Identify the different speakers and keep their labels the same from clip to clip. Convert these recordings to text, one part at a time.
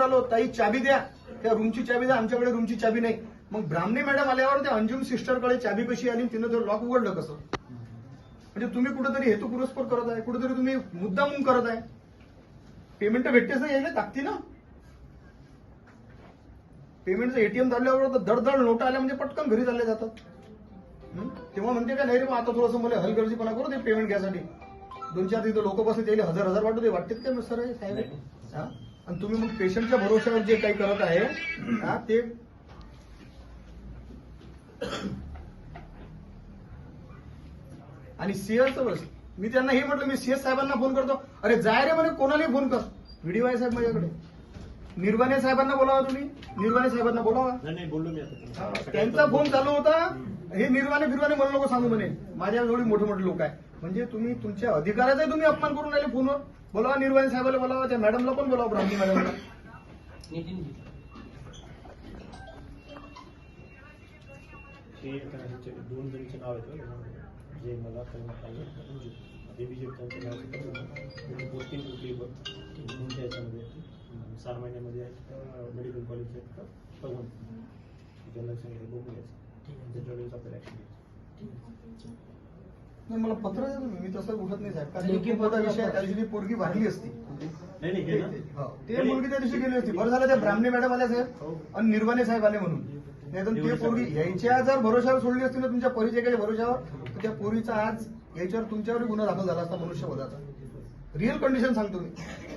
Speaker 1: बोलून राहिलो ताई चाबी द्या. त्या रूमची चाबी द्या आमच्याकडे रूमची चाबी नाही. मग ब्राह्मणी मॅडम आल्यावर त्या अंजुम सिस्टरकडे चाबी कशी आली तिनं तो लॉक उघडलं कसं? म्हणजे तुम्ही कुठेतरी हेतू पुरस्पर करत आहे कुठेतरी तुम्ही मुद्दामून करत आहे. पेमेंट तर भेटतेच नाही यायला ताकती ना पेमेंटचं एटीएम झाल्यावर तर दडदड नोटा आल्या म्हणजे पटकन घरी चालले जातात? तेव्हा म्हणते का नाही रे मग आता थोडंसं मला हलगर्जीपणा करू दे पेमेंट घ्यायसाठी दोन चार तिथं लोक बसले त्याला हजार हजार वाटू दे. वाटतेत काय सर साहेब? हा? आणि तुम्ही मग पेशंटच्या भरोश्यावर जे काही करत आहे हा, ते आणि सीएसचं बस. मी त्यांना हे म्हटलं मी सीएस साहेबांना फोन करतो. अरे जाय रे म्हणे कोणालाही फोन कर. व्हिडिओ आहे साहेब माझ्याकडे. निर्वाणे साहेबांना बोलावा तुम्ही. निर्वाणे साहेबांना बोलावा.
Speaker 2: नाही नाही बोललो मी आता.
Speaker 1: त्यांचा फोन चालू होता. हे निर्वाणे बिरवाने म्हणू नको सांगू म्हणे. माझ्या एवढी मोठे मोठे लोक आहे म्हणजे तुम्ही तुमच्या अधिकाराचा तुम्ही अपमान करून राहिले फोनवर. बोलावा निर्वाणे साहेबाला बोलावा त्या मॅडमला पण बोलावा ब्राह्मणी मॅडमला.
Speaker 2: ते दोन जणीचे नाव. जे मला करण्यात आले अंजू ते बी जे त्यांचे नाव आहे. पोस्टिंग कुठली बघ कोणत्या याच्यामध्ये आहे? अं, सहा महिन्यामध्ये मेडिकल कॉलेज बघून. त्यांना सांगितलं बघून यायचं त्याच्यावेळेस आपल्याला ऍक्शन घ्यायचं
Speaker 1: नाही मला पत्र मी तसं उठत नाही साहेब. कारण विषय त्या दिवशी ती पोरगी वाढली असती.
Speaker 2: नाही नाही हे ना?
Speaker 1: हो, ते मुलगी त्या दिवशी गेली होती. बरं झालं त्या ब्राह्मणी मॅडम आल्या साहेब. आणि निर्वाणे साहेब आले म्हणून. नाही तर ते पोरगी यायच्या जर भरोशावर सोडली असती ना तुमच्या परिचयाच्या भरोशावर तर त्या पोरीचा आज याच्यावर तुमच्यावर गुन्हा दाखल झाला असता मनुष्यवधाचा. रिअल कंडिशन सांगतो मी.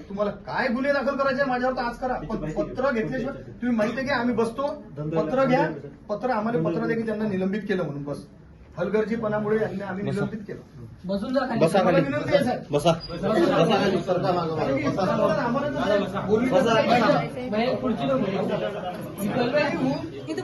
Speaker 1: तुम्हाला काय गुन्हे दाखल करायचे माझ्यावर तर आज करा. पण पत्र घेतल्याशिवाय तुम्ही माहिती आहे की आम्ही बसतो. पत्र घ्या. पत्र आम्हाला पत्र देखील त्यांना निलंबित केलं म्हणून बस. हलगर्जीपणामुळे यांनी आम्ही निलंबित केलं.
Speaker 3: बसून जा खाली.
Speaker 4: बसा
Speaker 1: आम्हाला
Speaker 4: खाली
Speaker 1: विनंती आहे, साहेब.
Speaker 4: बसा.
Speaker 1: कारण की आम्हाला बोलली नाही.
Speaker 3: बाहेर.
Speaker 5: इथं.